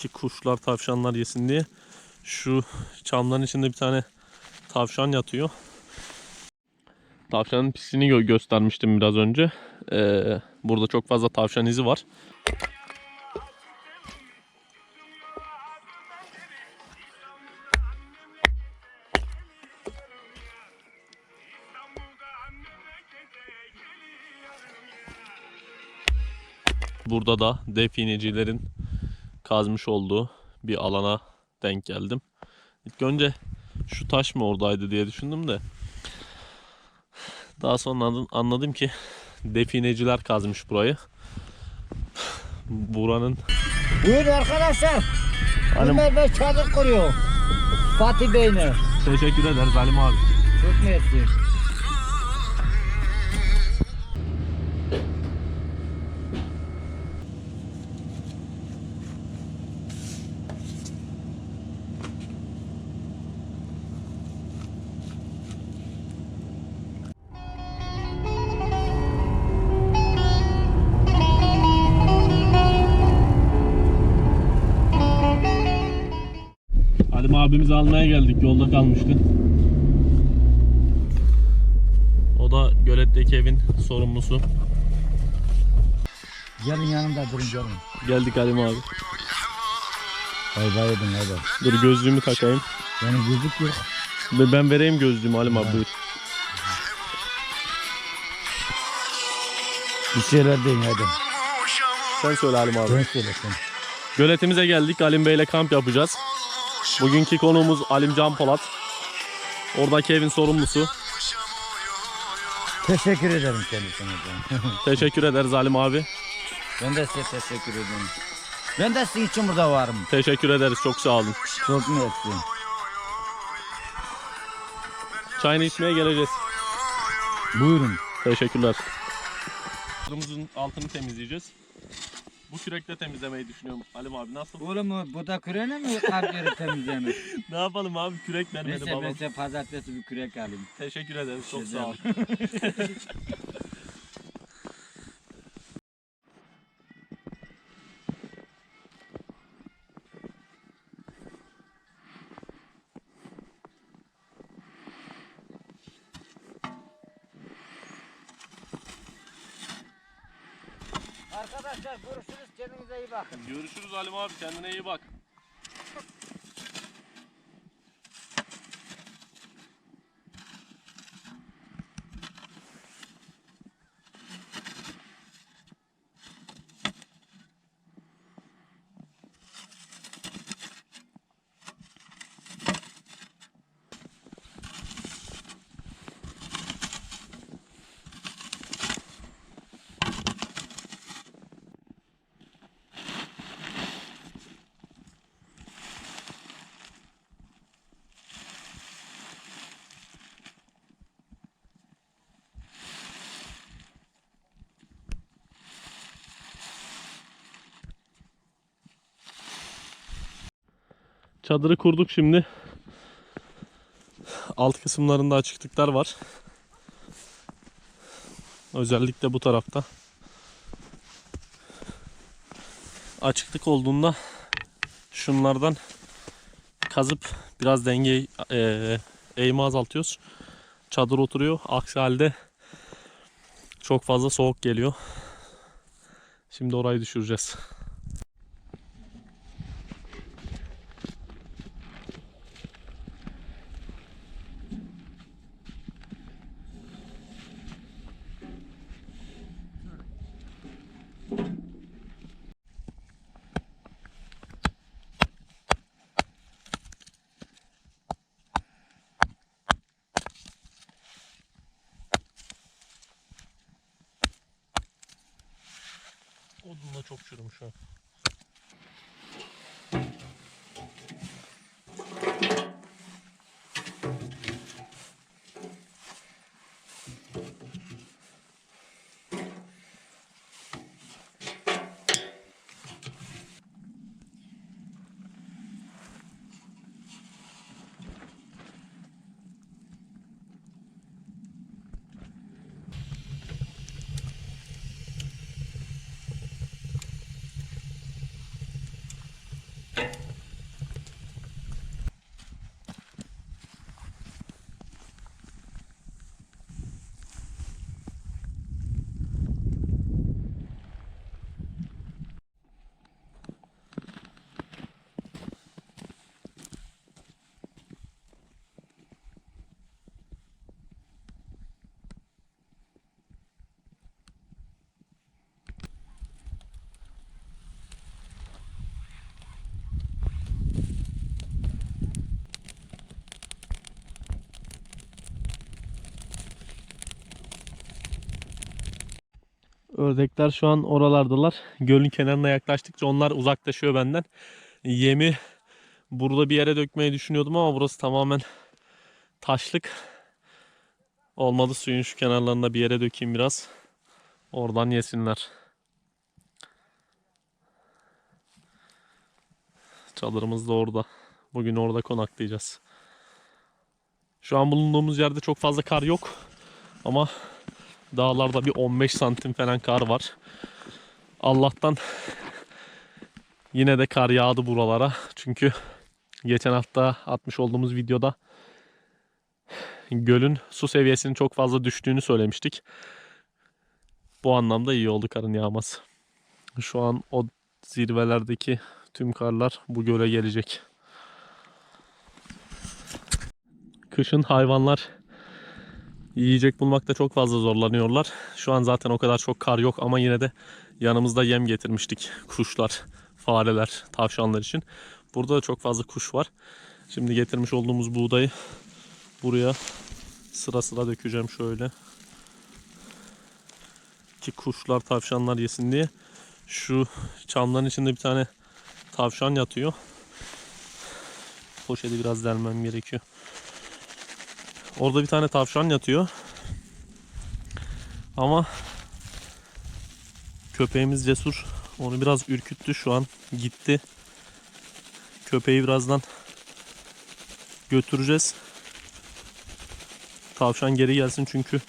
ki kuşlar tavşanlar yesin diye. Şu çamların içinde bir tane tavşan yatıyor. Tavşanın pisliğini gö- göstermiştim biraz önce. Ee, burada çok fazla tavşan izi var. Burada da definecilerin kazmış olduğu bir alana denk geldim. İlk önce şu taş mı oradaydı diye düşündüm de daha sonra anladım- ki defineciler kazmış burayı. Buranın Buyurun arkadaşlar. Hanım- Ömer Bey çadır kuruyor. Fatih Bey'le. teşekkür ederiz Halim abi. Çok mersi. Almaya geldik. Yolda kalmıştı. O da göletteki evin sorumlusu. Gelin yanımda durun gelin. Geldik Halim abi. Bay bay edin hadi. Dur gözlüğümü takayım. Benim gözlük yok. Ve Ben vereyim gözlüğümü Halim abi buyur. Bir şeyler deyin hadi. Sen söyle Halim abi. Ben söylesin. Göletimize geldik. Halim Bey'le kamp yapacağız. Bugünkü konuğumuz Halim Can Polat. Oradaki evin sorumlusu. Teşekkür ederim kendisine. Teşekkür ederiz Halim abi. ben de size teşekkür ederim. Ben de sizin için burada varım. Teşekkür ederiz. Çok sağ olun. Çok mersi. Çayını içmeye geleceğiz. Buyurun. Teşekkürler. Kırmızının altını temizleyeceğiz. Bu kürekle temizlemeyi düşünüyorum Halim abi. Nasıl? Oğlum bu da kürene mi kalpleri temizlemek? Ne yapalım abi? Kürek vermedi Neyse babam. size pazartesi bir kürek alayım. Teşekkür ederiz. Çok sağ ol. Görüşürüz kendinize iyi bakın. Görüşürüz Halim abi. Kendine iyi bak. Çadırı kurduk şimdi. Alt kısımlarında açıklıklar var. Özellikle bu tarafta. Açıklık olduğunda şunlardan kazıp biraz dengeyi eee eğimi azaltıyoruz. Çadır oturuyor. Aksi halde çok fazla soğuk geliyor. Şimdi orayı düşüreceğiz. Odun da çok çürümüş ha. Ördekler şu an oralardalar. Gölün kenarına yaklaştıkça onlar uzaklaşıyor benden. Yemi burada bir yere dökmeyi düşünüyordum ama burası tamamen taşlık. Olmadı suyun şu kenarlarına bir yere dökeyim biraz. Oradan yesinler. Çadırımız da orada. Bugün orada konaklayacağız. Şu an bulunduğumuz yerde çok fazla kar yok. Ama dağlarda bir 15 santim falan kar var. Allah'tan yine de kar yağdı buralara. Çünkü geçen hafta atmış olduğumuz videoda gölün su seviyesinin çok fazla düştüğünü söylemiştik. Bu anlamda iyi oldu karın yağması. Şu an o zirvelerdeki tüm karlar bu göle gelecek. Kışın hayvanlar yiyecek bulmakta çok fazla zorlanıyorlar. Şu an zaten o kadar çok kar yok ama yine de yanımızda yem getirmiştik. Kuşlar, fareler, tavşanlar için. Burada da çok fazla kuş var. Şimdi getirmiş olduğumuz buğdayı buraya sıra sıra dökeceğim şöyle. Ki kuşlar, tavşanlar yesin diye. Şu çamların içinde bir tane tavşan yatıyor. Poşeti biraz delmem gerekiyor. Orada bir tane tavşan yatıyor. Ama köpeğimiz cesur. Onu biraz ürküttü şu an. Gitti. Köpeği birazdan götüreceğiz. Tavşan geri gelsin çünkü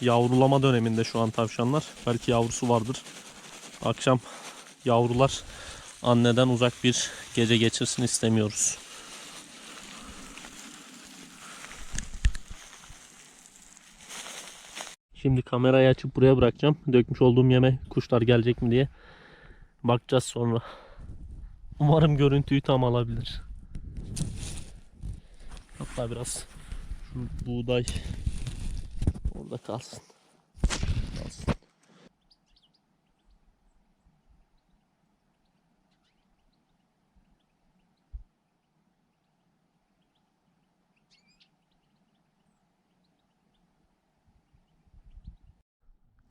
yavrulama döneminde şu an tavşanlar. Belki yavrusu vardır. Akşam yavrular anneden uzak bir gece geçirsin istemiyoruz. Şimdi kamerayı açıp buraya bırakacağım. Dökmüş olduğum yeme kuşlar gelecek mi diye. Bakacağız sonra. Umarım görüntüyü tam alabilir. Hatta biraz şu buğday orada kalsın.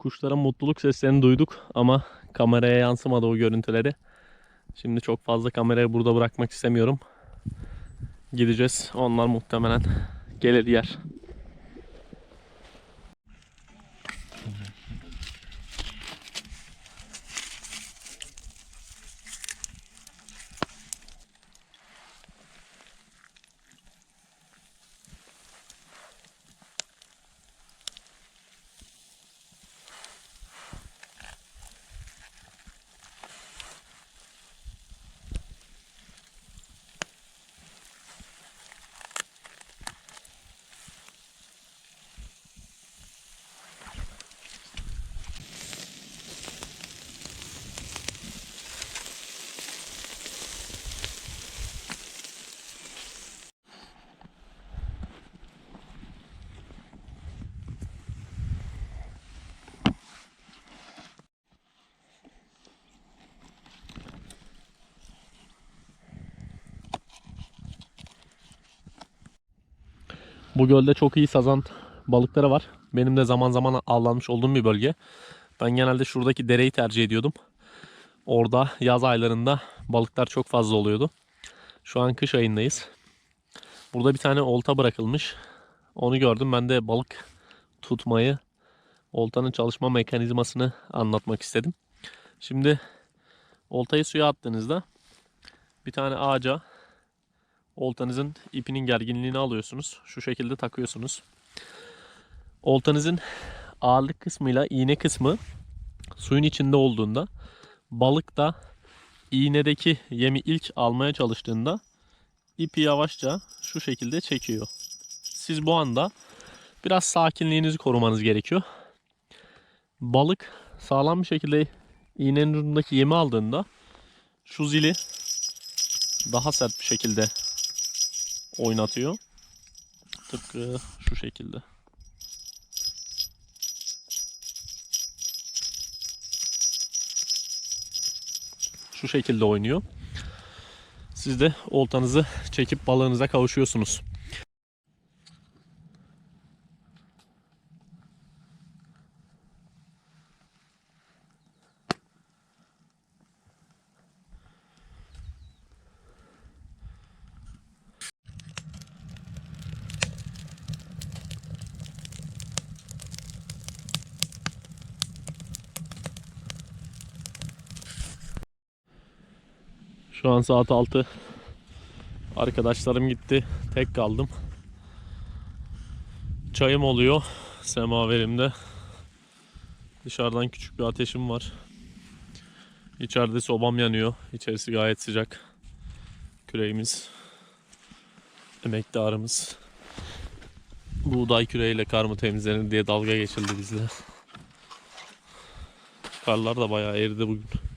Kuşların mutluluk seslerini duyduk ama kameraya yansımadı o görüntüleri. Şimdi çok fazla kamerayı burada bırakmak istemiyorum. Gideceğiz. Onlar muhtemelen gelir yer. Bu gölde çok iyi sazan balıkları var. Benim de zaman zaman avlanmış olduğum bir bölge. Ben genelde şuradaki dereyi tercih ediyordum. Orada yaz aylarında balıklar çok fazla oluyordu. Şu an kış ayındayız. Burada bir tane olta bırakılmış. Onu gördüm. Ben de balık tutmayı, oltanın çalışma mekanizmasını anlatmak istedim. Şimdi oltayı suya attığınızda bir tane ağaca oltanızın ipinin gerginliğini alıyorsunuz. Şu şekilde takıyorsunuz. Oltanızın ağırlık kısmıyla iğne kısmı suyun içinde olduğunda balık da iğnedeki yemi ilk almaya çalıştığında ipi yavaşça şu şekilde çekiyor. Siz bu anda biraz sakinliğinizi korumanız gerekiyor. Balık sağlam bir şekilde iğnenin ucundaki yemi aldığında şu zili daha sert bir şekilde oynatıyor. Tıpkı şu şekilde. Şu şekilde oynuyor. Siz de oltanızı çekip balığınıza kavuşuyorsunuz. Şu an saat 6. Arkadaşlarım gitti. Tek kaldım. Çayım oluyor semaverimde. Dışarıdan küçük bir ateşim var. İçeride sobam yanıyor. İçerisi gayet sıcak. Küreğimiz, emektarımız buğday küreğiyle kar mı temizlenir diye dalga geçildi bizle. Karlar da bayağı eridi bugün.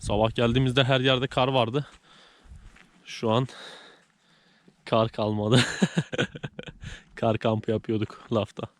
Sabah geldiğimizde her yerde kar vardı. Şu an kar kalmadı. kar kampı yapıyorduk lafta.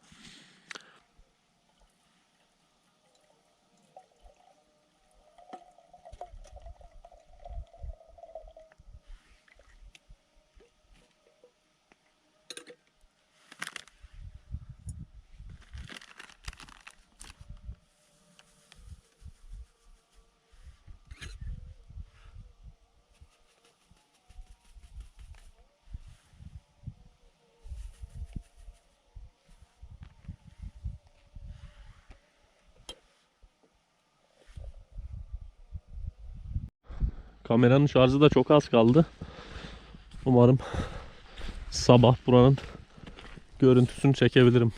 Kameranın şarjı da çok az kaldı. Umarım sabah buranın görüntüsünü çekebilirim.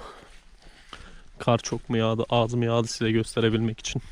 Kar çok mu yağdı, az mı yağdı size gösterebilmek için.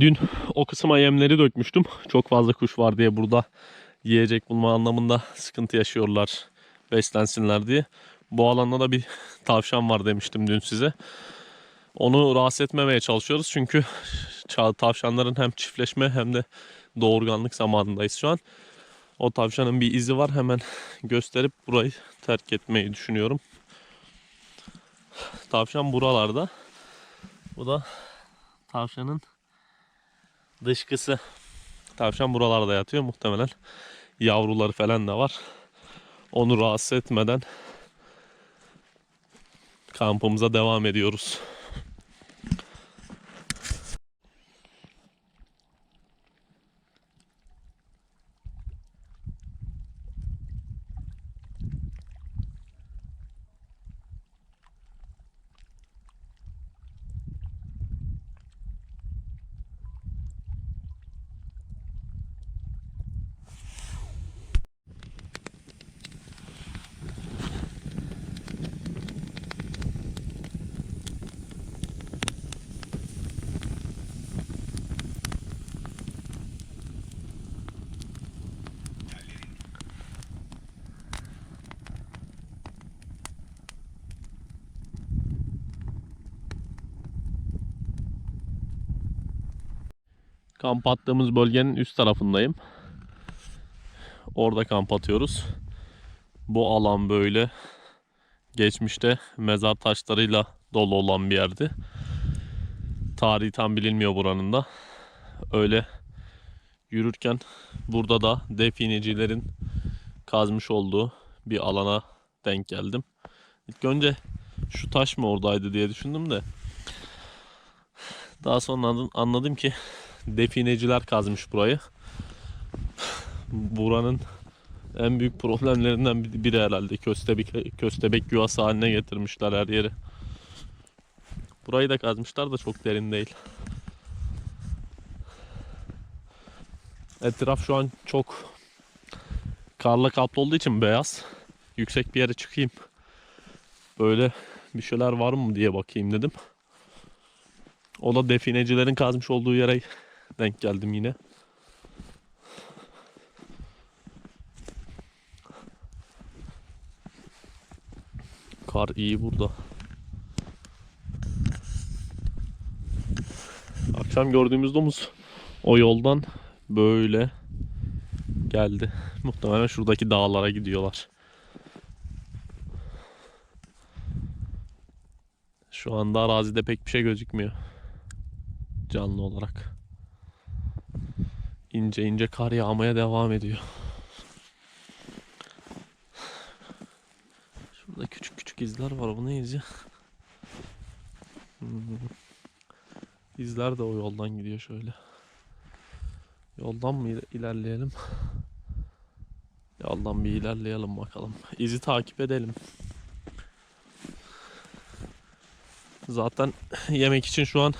Dün o kısma yemleri dökmüştüm. Çok fazla kuş var diye burada yiyecek bulma anlamında sıkıntı yaşıyorlar beslensinler diye. Bu alanda da bir tavşan var demiştim dün size. Onu rahatsız etmemeye çalışıyoruz çünkü tavşanların hem çiftleşme hem de doğurganlık zamanındayız şu an. O tavşanın bir izi var hemen gösterip burayı terk etmeyi düşünüyorum. Tavşan buralarda. Bu da tavşanın dışkısı. Tavşan buralarda yatıyor muhtemelen. Yavruları falan da var. Onu rahatsız etmeden kampımıza devam ediyoruz. Kamp attığımız bölgenin üst tarafındayım. Orada kamp atıyoruz. Bu alan böyle geçmişte mezar taşlarıyla dolu olan bir yerdi. Tarihi tam bilinmiyor buranın da. Öyle yürürken burada da definecilerin kazmış olduğu bir alana denk geldim. İlk önce şu taş mı oradaydı diye düşündüm de daha sonra anladım- ki defineciler kazmış burayı. Buranın en büyük problemlerinden bir- biri herhalde köstebek, köstebek yuvası haline getirmişler her yeri. Burayı da kazmışlar da çok derin değil. Etraf şu an çok karla kaplı olduğu için beyaz. Yüksek bir yere çıkayım. Böyle bir şeyler var mı diye bakayım dedim. O da definecilerin kazmış olduğu yere denk geldim yine. Kar iyi burada. Akşam gördüğümüz domuz o yoldan böyle geldi. Muhtemelen şuradaki dağlara gidiyorlar. Şu anda arazide pek bir şey gözükmüyor. Canlı olarak. İnce ince kar yağmaya devam ediyor. Şurada küçük küçük izler var. Bu ne izi? Hmm. İzler de o yoldan gidiyor şöyle. Yoldan mı iler- ilerleyelim? Yoldan bir ilerleyelim bakalım. İzi takip edelim. Zaten yemek için şu an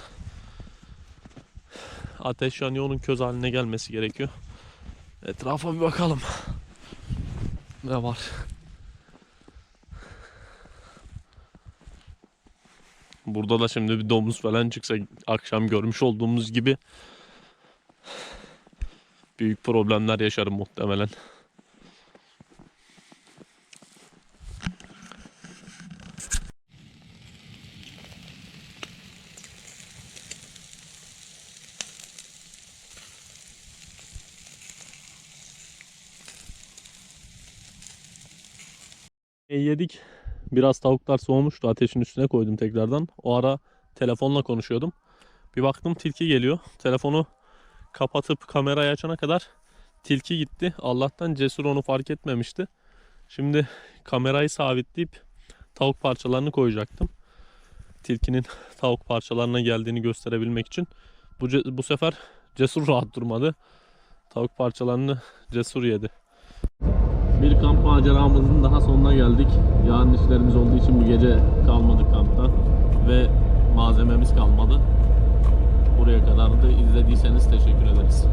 ateş yanıyor onun köz haline gelmesi gerekiyor. Etrafa bir bakalım. Ne var? Burada da şimdi bir domuz falan çıksa akşam görmüş olduğumuz gibi büyük problemler yaşarım muhtemelen. Yedik. Biraz tavuklar soğumuştu. Ateşin üstüne koydum tekrardan. O ara telefonla konuşuyordum. Bir baktım tilki geliyor. Telefonu kapatıp kamerayı açana kadar tilki gitti. Allah'tan cesur onu fark etmemişti. Şimdi kamerayı sabitleyip tavuk parçalarını koyacaktım. Tilkinin tavuk parçalarına geldiğini gösterebilmek için. Bu, bu sefer cesur rahat durmadı. Tavuk parçalarını cesur yedi. Bir kamp maceramızın daha sonuna geldik. Yarın işlerimiz olduğu için bu gece kalmadık kampta. Ve malzememiz kalmadı. Buraya kadar da izlediyseniz teşekkür ederiz.